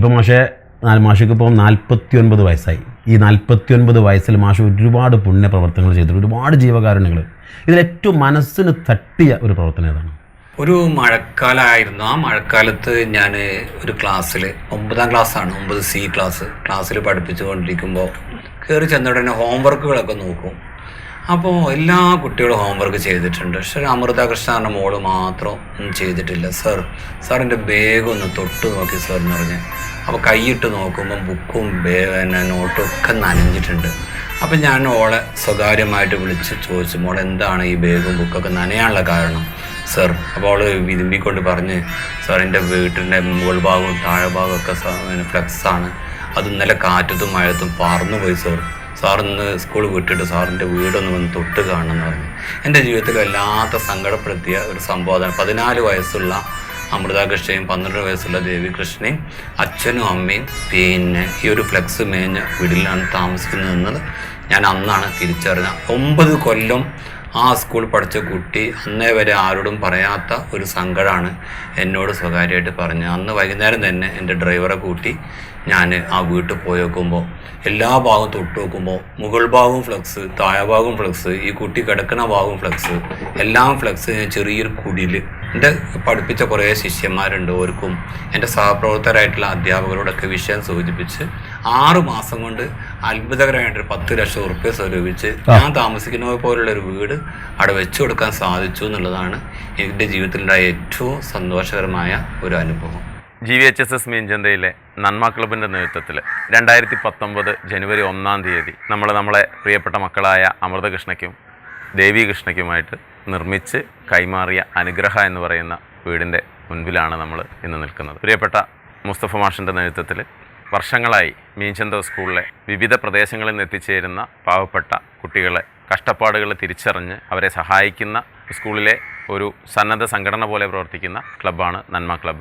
ഇപ്പം മാഷെ നാല് മാഷക്ക് ഇപ്പം നാൽപ്പത്തി ഒൻപത് വയസ്സായി. ഈ നാൽപ്പത്തി ഒൻപത് വയസ്സിൽ മാഷ് ഒരുപാട് പുണ്യ പ്രവർത്തനങ്ങൾ ചെയ്തിട്ടുണ്ട്. ഒരുപാട് ജീവകാരുണ്യങ്ങൾ. ഇതിലേറ്റവും മനസ്സിന് തട്ടിയ ഒരു പ്രവർത്തനം ഏതാണ്? ഒരു മഴക്കാലമായിരുന്നു ആ മഴക്കാലത്ത് ഞാൻ ഒരു ക്ലാസ്സിൽ ഒമ്പതാം ക്ലാസ്സാണ് ഒമ്പത് സി ക്ലാസ്. ക്ലാസ്സിൽ പഠിപ്പിച്ചുകൊണ്ടിരിക്കുമ്പോൾ കയറി ചെന്ന ഉടനെ ഹോംവർക്കുകളൊക്കെ നോക്കും. അപ്പോൾ എല്ലാ കുട്ടികളും ഹോംവർക്ക് ചെയ്തിട്ടുണ്ട്. പക്ഷേ അമൃത കൃഷ്ണന്റെ മോൾ മാത്രം ചെയ്തിട്ടില്ല. സർ സാറിന്റെ ബാഗ് ഒന്ന് തൊട്ട് നോക്കി സാർ എന്ന് പറഞ്ഞ്. അപ്പോൾ കൈയിട്ട് നോക്കുമ്പം ബുക്കും പിന്നെ നോട്ടും ഒക്കെ നനഞ്ഞിട്ടുണ്ട്. അപ്പം ഞാൻ ഓളെ സ്വകാര്യമായിട്ട് വിളിച്ച് ചോദിച്ചു മോളെ എന്താണ് ഈ ബാഗും ബുക്കൊക്കെ നനയാനുള്ള കാരണം? സർ അപ്പോൾ അവൾ വിരുമ്പിക്കൊണ്ട് പറഞ്ഞ് സാർ എന്റെ വീട്ടിന്റെ മുകൾ ഭാഗവും താഴെ ഭാഗവും ഒക്കെ ഫ്ലെക്സാണ് അത് ഇന്നലെ കാറ്റത്തും മഴത്തും പറന്നു പോയി സാർ സാർ ഇന്ന് സ്കൂൾ വിട്ടിട്ട് സാറിന്റെ വീടൊന്ന് വന്ന് തൊട്ട് കാണണമെന്ന് പറഞ്ഞു. എന്റെ ജീവിതത്തിൽ വല്ലാത്ത സങ്കടപ്പെടുത്തിയ ഒരു സംബോധന പതിനാല് വയസ്സുള്ള അമൃതാകൃഷ്ണയും പന്ത്രണ്ട് വയസ്സുള്ള ദേവികൃഷ്ണയും അച്ഛനും അമ്മയും പിന്നെ ഈ ഒരു ഫ്ലെക്സ് മേഞ്ഞ വീട്ടിലാണ് താമസിക്കുന്നതെന്നത് ഞാൻ അന്നാണ് തിരിച്ചറിഞ്ഞത്. ഒമ്പത് കൊല്ലം ആ സ്കൂൾ പഠിച്ച കുട്ടി അന്നേ വരെ ആരോടും പറയാത്ത ഒരു സങ്കടമാണ് എന്നോട് സ്വകാര്യമായിട്ട് പറഞ്ഞത്. അന്ന് വൈകുന്നേരം തന്നെ എന്റെ ഡ്രൈവറെ കൂട്ടി ഞാൻ ആ വീട്ടിൽ പോയി നോക്കുമ്പോൾ എല്ലാ ഭാഗവും തൊട്ട് നോക്കുമ്പോൾ മുകൾ ഭാഗവും ഫ്ലക്സ് താഴെ ഭാഗവും ഫ്ലക്സ് ഈ കുട്ടി കിടക്കുന്ന ഭാഗവും ഫ്ലക്സ് എല്ലാം ഫ്ലക്സ് ഞാൻ ചെറിയൊരു കുടിയിൽ എന്റെ പഠിപ്പിച്ച കുറേ ശിഷ്യന്മാരുണ്ട് ഓർക്കും. എന്റെ സഹപ്രവർത്തകരായിട്ടുള്ള അധ്യാപകരോടൊക്കെ വിഷയം സൂചിപ്പിച്ച് ആറു മാസം കൊണ്ട് അത്ഭുതകരമായിട്ട് പത്ത് ലക്ഷം ഉറുപ്പ്യ സ്വരൂപിച്ച് ഞാൻ താമസിക്കുന്ന പോലുള്ള ഒരു വീട് അവിടെ വെച്ചു കൊടുക്കാൻ സാധിച്ചു എന്നുള്ളതാണ് എന്റെ ജീവിതത്തിലുണ്ടായ ഏറ്റവും സന്തോഷകരമായ ഒരു അനുഭവം. G V H S S മീൻചന്തയിലെ Nanma ക്ലബിന്റെ നേതൃത്വത്തിൽ രണ്ടായിരത്തി പത്തൊമ്പത് ജനുവരി ഒന്നാം തീയതി നമ്മൾ നമ്മളെ പ്രിയപ്പെട്ട മക്കളായ അമൃതകൃഷ്ണയ്ക്കും ദേവീകൃഷ്ണയ്ക്കുമായിട്ട് നിർമ്മിച്ച് കൈമാറിയ അനുഗ്രഹ എന്ന് പറയുന്ന വീടിന്റെ മുൻപിലാണ് നമ്മൾ ഇന്ന് നിൽക്കുന്നത്. പ്രിയപ്പെട്ട മുസ്തഫ മാഷിന്റെ നേതൃത്വത്തിൽ വർഷങ്ങളായി മീൻചന്ത സ്കൂളിലെ വിവിധ പ്രദേശങ്ങളിൽ നിന്ന് എത്തിച്ചേരുന്ന പാവപ്പെട്ട കുട്ടികളെ കഷ്ടപ്പാടുകൾ തിരിച്ചറിഞ്ഞ് അവരെ സഹായിക്കുന്ന സ്കൂളിലെ ഒരു സന്നദ്ധ സംഘടന പോലെ പ്രവർത്തിക്കുന്ന ക്ലബ്ബാണ് നന്മ ക്ലബ്ബ്.